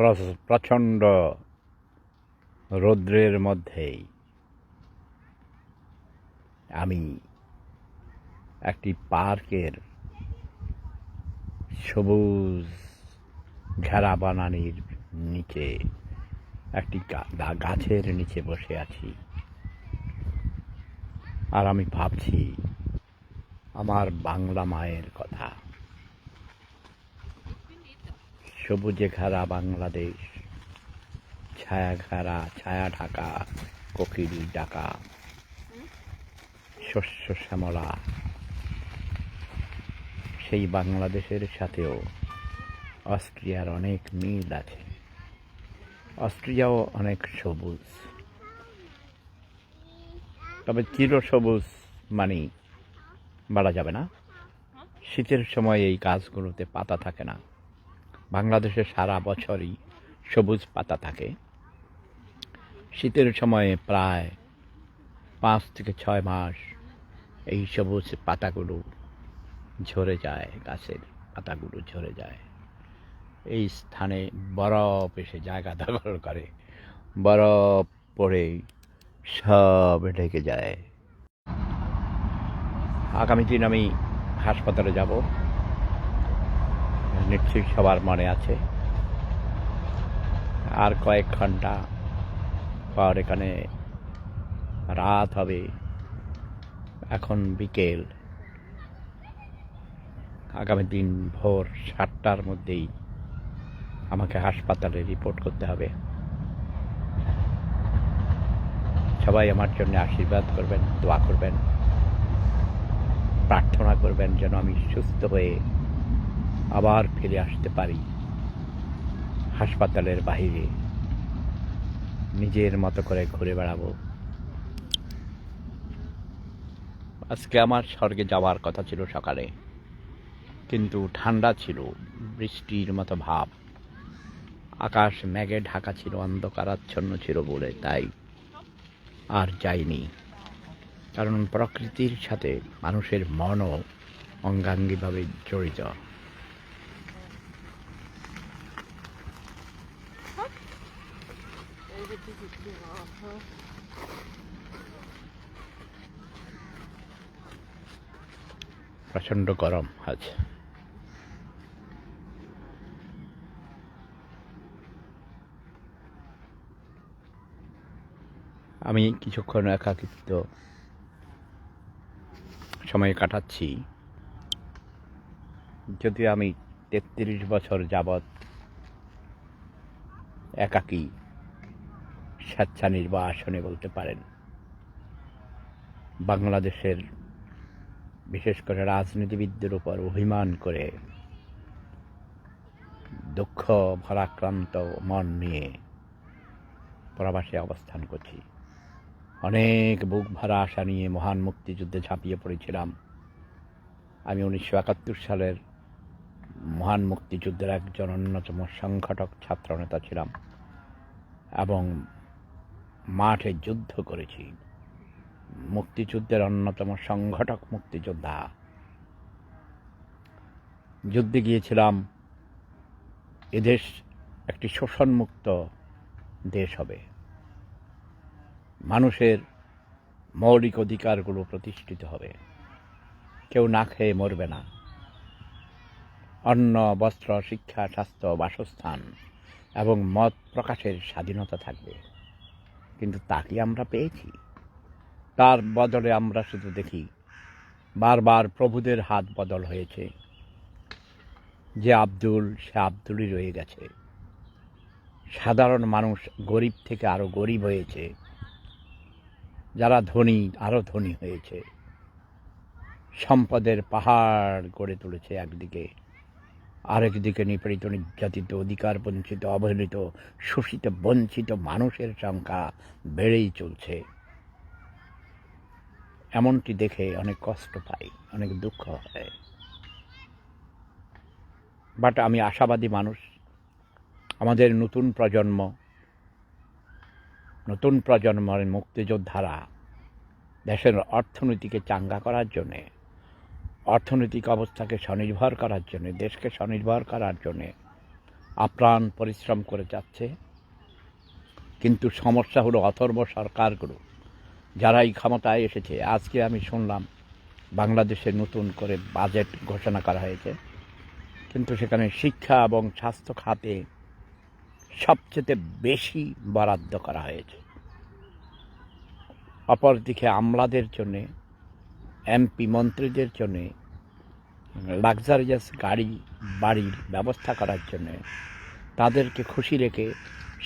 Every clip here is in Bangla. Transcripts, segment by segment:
প্র- প্রচণ্ড রৌদ্রের মধ্যেই আমি একটি পার্কের সবুজ ঘেরা বানানির নিচে, একটি গাছের নিচে বসে আছি। আর আমি ভাবছি, আমার বাংলা মায়ের কথা। সবুজে ঘেরা বাংলাদেশ। ছায়া ঘেরা, ছায়া ঢাকা, কোকিল ডাকা। শস্য শ্যামলা। সেই বাংলাদেশের সাথেও অস্ট্রিয়ার অনেক মিল আছে। অস্ট্রিয়াও অনেক সবুজ। তবে চির সবুজ মানেই বলা যাবে না। শীতের সময় এই গাছগুলোতে পাতা থাকে না। বাংলাদেশে সারা বছরই সবুজ পাতা থাকে। শীতের সময়ে প্রায় পাঁচ থেকে ছয় মাস এই সবুজ পাতাগুলো ঝরে যায়, গাছের পাতাগুলো ঝরে যায়। এই স্থানে বরফ এসে জায়গা দখল করে, বরফ পড়ে সব ঢেকে যায়। আগামী দিন আমি হাসপাতালে যাব। নিশ্চয়ই সবার মনে আছে। আর কয়েক ঘণ্টা পর এখানে রাত হবে। এখন বিকেল। আগামী দিন ভোর সাতটার মধ্যেই আমাকে হাসপাতালে রিপোর্ট করতে হবে। সবাই আমার জন্য আশীর্বাদ করবেন, দোয়া করবেন, প্রার্থনা করবেন যেন আমি সুস্থ হয়ে আবার ফিরে আসতে পারি। হাসপাতালের বাইরে নিজের মতো করে ঘুরে বেড়াবো। আজকে আমার স্বর্গে যাওয়ার কথা ছিল সকালে। কিন্তু ঠান্ডা ছিল, বৃষ্টির মতো ভাব। আকাশ মেঘে ঢাকা ছিল, অন্ধকারাচ্ছন্ন ছিল বলে, তাই আর যাইনি। কারণ প্রকৃতির সাথে মানুষের মনও অঙ্গাঙ্গিভাবে জড়িত। প্রচণ্ড গরম আজ। আমি কিছুক্ষণ একাকিত্ব সময় কাটাচ্ছি। যদি আমি তেত্রিশ বছর যাবৎ একাকী স্বেচ্ছা নির্বাসনে বলতে পারেন। বাংলাদেশের বিশেষ করে রাজনীতিবিদদের উপর অভিমান করে দুঃখ, ভারাক্রান্ত মন নিয়ে প্রবাসে অবস্থান করছি। অনেক বুক ভরা আশা নিয়ে মহান মুক্তিযুদ্ধে ঝাঁপিয়ে পড়েছিলাম। আমি উনিশশো একাত্তর সালের মহান মুক্তিযুদ্ধের একজন অন্যতম সংগঠক, ছাত্রনেতা ছিলাম এবং মাঠে যুদ্ধ করেছি। মুক্তিযুদ্ধের অন্যতম সংগঠক মুক্তিযোদ্ধা। যুদ্ধে গিয়েছিলাম। এদেশ একটি শোষণমুক্ত দেশ হবে। মানুষের মৌলিক অধিকারগুলো প্রতিষ্ঠিত হবে। কেউ না খেয়ে মরবে না। অন্ন, বস্ত্র, শিক্ষা, স্বাস্থ্য, বাসস্থান এবং মত প্রকাশের স্বাধীনতা থাকবে। কিন্তু তা কি আমরা পেয়েছি? তার বদলে আমরা শুধু দেখি, বারবার প্রভুদের হাত বদল হয়েছে। যে আব্দুল, সে আব্দুলই রয়ে গেছে। সাধারণ মানুষ গরিব থেকে আরও গরিব হয়েছে। যারা ধনী আরও ধনী হয়েছে। সম্পদের পাহাড় গড়ে তুলেছে একদিকে। আরেকদিকে নিপীড়িত, নির্যাতিত অধিকার বঞ্চিত অবহেলিত, শোষিত, বঞ্চিত মানুষের সংখ্যা বেড়েই চলছে। এমনটি দেখে অনেক কষ্ট পাই, অনেক দুঃখ হয়। বাট আমি আশাবাদী মানুষ। আমাদের নতুন প্রজন্ম, নতুন প্রজন্মের মুক্তিযোদ্ধারা দেশের অর্থনীতিকে চাঙ্গা করার জন্যে অর্থনৈতিক অবস্থাকে স্বনির্ভর করার জন্যে, দেশকে স্বনির্ভর করার জন্যে আপ্রাণ পরিশ্রম করে যাচ্ছে। কিন্তু সমস্যা হলো অথর্ব সরকারগুলো। যারা এই ক্ষমতায় এসেছে, আজকে আমি শুনলাম বাংলাদেশে নতুন করে বাজেট ঘোষণা করা হয়েছে। কিন্তু সেখানে শিক্ষা এবং স্বাস্থ্য খাতে সবচেয়ে বেশি বরাদ্দ করা হয়েছে। অপরদিকে আমলাদের জন্যে, এমপি মন্ত্রীদের জন্যে লাক্সারিয়াস গাড়ি, বাড়ির ব্যবস্থা করার জন্যে তাদেরকে খুশি রেখে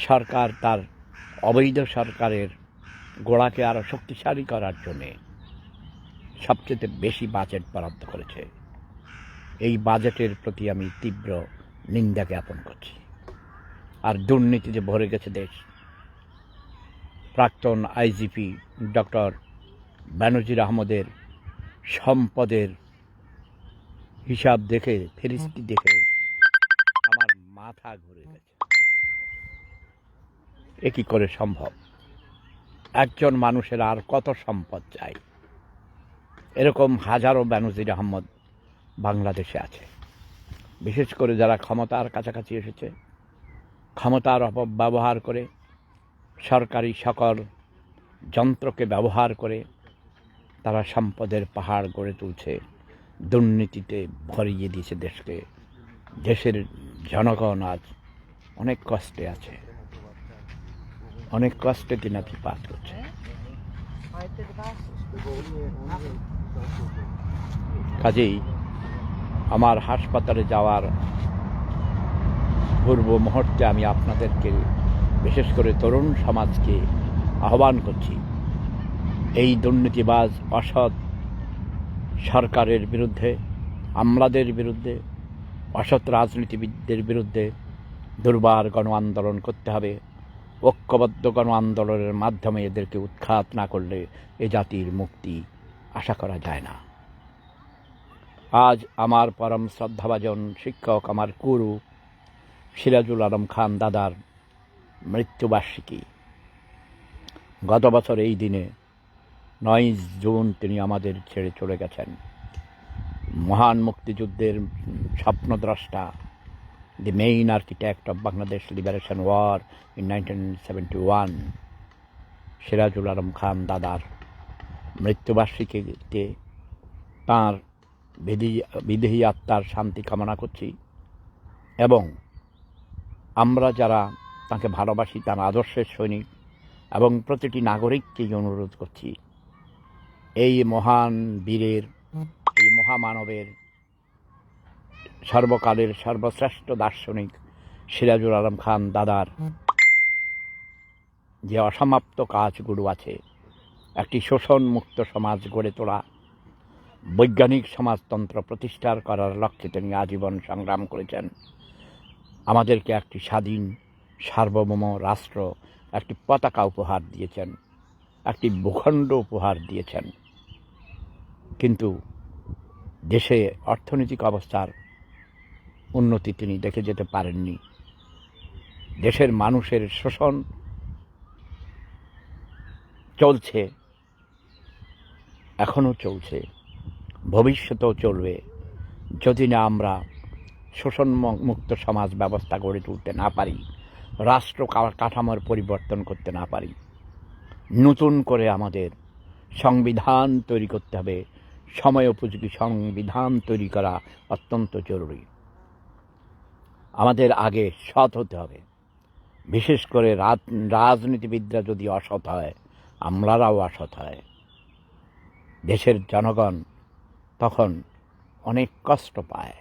সরকার তার অবৈধ সরকারের গোড়াকে আরও শক্তিশালী করার জন্যে সবচেয়ে বেশি বাজেট বরাদ্দ করেছে। এই বাজেটের প্রতি আমি তীব্র নিন্দা জ্ঞাপন করছি। আর দুর্নীতিতে ভরে গেছে দেশ, প্রাক্তন আইজিপি ডক্টর বেনজির আহমদের সম্পদের হিসাব দেখে, ফেরিস্তি দেখে আমার মাথা ঘুরে গেছে। এ কি করে সম্ভব? একজন মানুষের আর কত সম্পদ চাই? এরকম হাজারো বেনজির আহমদ বাংলাদেশে আছে। বিশেষ করে যারা ক্ষমতার কাছাকাছি এসেছে, ক্ষমতার অপব্যবহার করে, সরকারি সকল যন্ত্রকে ব্যবহার করে তারা সম্পদের পাহাড় গড়ে তুলছে। দুর্নীতিতে ভরিয়ে দিয়েছে দেশকে। দেশের জনগণ আজ অনেক কষ্টে আছে। অনেক কষ্টে দিনাতিপাত করছে কাজেই আমার হাসপাতালে যাওয়ার পূর্ব মুহূর্তে আমি আপনাদেরকে বিশেষ করে তরুণ সমাজকে আহ্বান করছি, এই দুর্নীতিবাজ, অসৎ সরকারের বিরুদ্ধে, আমলাদের বিরুদ্ধে, অসৎ রাজনীতিবিদদের বিরুদ্ধে দুর্বার গণ আন্দোলন করতে হবে। ঐক্যবদ্ধ গণ আন্দোলনের মাধ্যমে এদেরকে উৎখাত না করলে এ জাতির মুক্তি আশা করা যায় না। আজ আমার পরম শ্রদ্ধাভাজন শিক্ষক আমার গুরু সিরাজুল আলম খান দাদার মৃত্যুবার্ষিকী। গত বছর এই দিনে নয় জুন তিনি আমাদের ছেড়ে চলে গেছেন। মহান মুক্তিযুদ্ধের স্বপ্নদ্রষ্টা the main architect of Bangladesh liberation war in nineteen seventy one Sirajul Alam Khan দাদার মৃত্যুবার্ষিকীতে তাঁর বিধি, বিদেহী আত্মার শান্তি কামনা করছি এবং আমরা যারা তাকে ভালোবাসি, তার আদর্শের সৈনিক এবং প্রতিটি নাগরিককেই অনুরোধ করছি এই মহান বীরের, এই মহামানবের সর্বকালের সর্বশ্রেষ্ঠ দার্শনিক সিরাজুল আলম খান দাদার যে অসমাপ্ত কাজগুলো আছে, একটি শোষণ মুক্ত সমাজ গড়ে তোলা, বৈজ্ঞানিক সমাজতন্ত্র প্রতিষ্ঠার করার লক্ষ্যে তিনি আজীবন সংগ্রাম করেছেন। আমাদেরকে একটি স্বাধীন, সার্বভৌম রাষ্ট্র, একটি পতাকা উপহার দিয়েছেন, একটি ভূখণ্ড উপহার দিয়েছেন। কিন্তু দেশে অর্থনৈতিক অবস্থার উন্নতি তিনি দেখে যেতে পারেননি। দেশের মানুষের শোষণ চলছে, এখনও চলছে, ভবিষ্যতেও চলবে। যদি না আমরা শোষণ মুক্ত সমাজ ব্যবস্থা গড়ে তুলতে না পারি, রাষ্ট্র কাঠামোর পরিবর্তন করতে না পারি, নতুন করে আমাদের সংবিধান তৈরি করতে হবে সময় উপযোগী সংবিধান তৈরি করা অত্যন্ত জরুরি। আমাদের আগে সৎ হতে হবে। বিশেষ করে রাজনীতিবিদরা যদি অসৎ হয়, আমলারাও অসৎ হয়। দেশের জনগণ তখন অনেক কষ্ট পায়।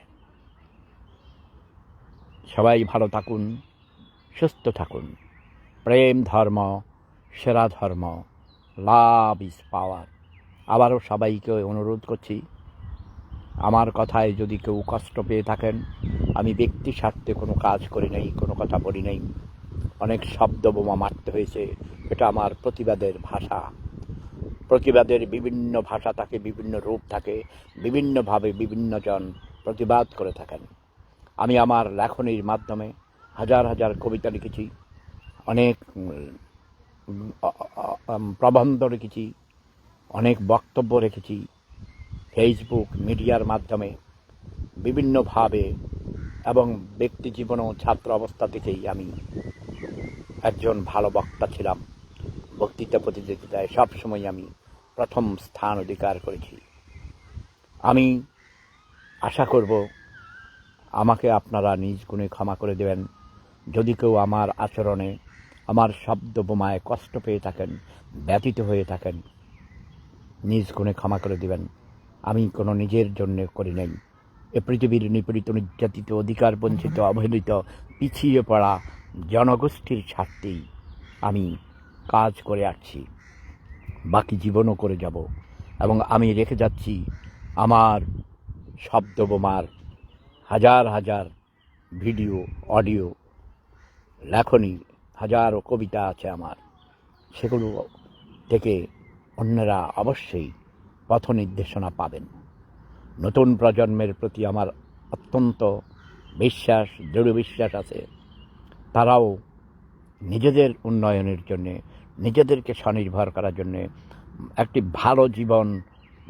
সবাই ভালো থাকুন, সুস্থ থাকুন। প্রেম ধর্ম, সেরা ধর্ম, লাভ ইজ পাওয়ার। আবারও সবাইকে অনুরোধ করছি, আমার কথায় যদি কেউ কষ্ট পেয়ে থাকেন, আমি ব্যক্তি স্বার্থে কোনো কাজ করি নাই, কোনো কথা বলি নাই। অনেক শব্দ বোমা মারতে হয়েছে, এটা আমার প্রতিবাদের ভাষা। প্রতিবাদের বিভিন্ন ভাষা থাকে, বিভিন্ন রূপ থাকে, বিভিন্নভাবে বিভিন্নজন প্রতিবাদ করে থাকেন। আমি আমার লেখনীর মাধ্যমে হাজার হাজার কবিতা লিখেছি, অনেক প্রবন্ধ লিখেছি অনেক বক্তব্য রেখেছি। ফেসবুক মিডিয়ার মাধ্যমে বিভিন্নভাবে এবং ব্যক্তি ও ছাত্র অবস্থা থেকেই আমি একজন ভালো বক্তা ছিলাম। বক্তৃতা প্রতিযোগিতায় সবসময় আমি প্রথম স্থান অধিকার করেছি। আমি আশা করব আমাকে আপনারা নিজ গুণে ক্ষমা করে দেবেন। যদি কেউ আমার আচরণে, আমার শব্দ বোমায় কষ্ট পেয়ে থাকেন ব্যতীত হয়ে থাকেন নিজ গুণে ক্ষমা করে দিবেন। আমি কোনো নিজের জন্য করি নাই। এ পৃথিবীর নিপীড়িত, নির্যাতিত, অধিকার বঞ্চিত, অবহেলিত, পিছিয়ে পড়া জনগোষ্ঠীর স্বার্থেই আমি কাজ করে আসছি। বাকি জীবনও করে যাব এবং আমি রেখে যাচ্ছি আমার শব্দ বোমার হাজার হাজার ভিডিও, অডিও লেখনী হাজারো কবিতা আছে আমার। সেগুলো থেকে অন্যরা অবশ্যই পথ নির্দেশনা পাবেন। নতুন প্রজন্মের প্রতি আমার অত্যন্ত বিশ্বাস, দৃঢ় বিশ্বাস আছে। তারাও নিজেদের উন্নয়নের জন্যে, নিজেদেরকে স্বনির্ভর করার জন্যে, একটি ভালো জীবন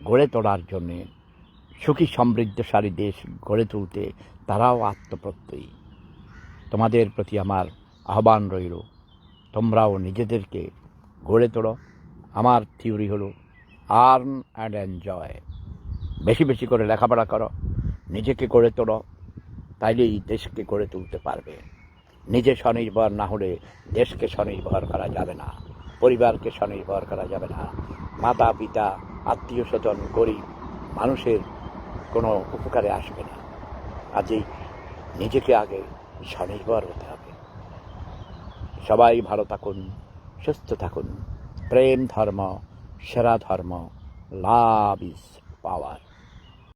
গড়ে তোলার জন্যে, সুখী, সমৃদ্ধশালী দেশ গড়ে তুলতে তারাও আত্মপ্রত্যয়ী। তোমাদের প্রতি আমার আহ্বান রইল। তোমরাও নিজেদেরকে গড়ে তোলো। আমার থিওরি হলো, আর্ন অ্যান্ড এনজয়। বেশি বেশি করে লেখাপড়া করো, নিজেকে গড়ে তোলো, তাইলেই দেশকে গড়ে তুলতে পারবে। নিজে স্বনির্ভর না হলে দেশকে স্বনির্ভর করা যাবে না, পরিবারকে স্বনির্ভর করা যাবে না। মাতা, পিতা, আত্মীয় স্বজন, গরিব মানুষের কোনো উপকারে আসবে না। কাজেই নিজেকে আগে স্বনির্ভর হতে হবে। সবাই ভালো থাকুন, সুস্থ থাকুন। প্রেম ধর্ম সেরা ধর্ম লাভ ইজ পাওয়ার।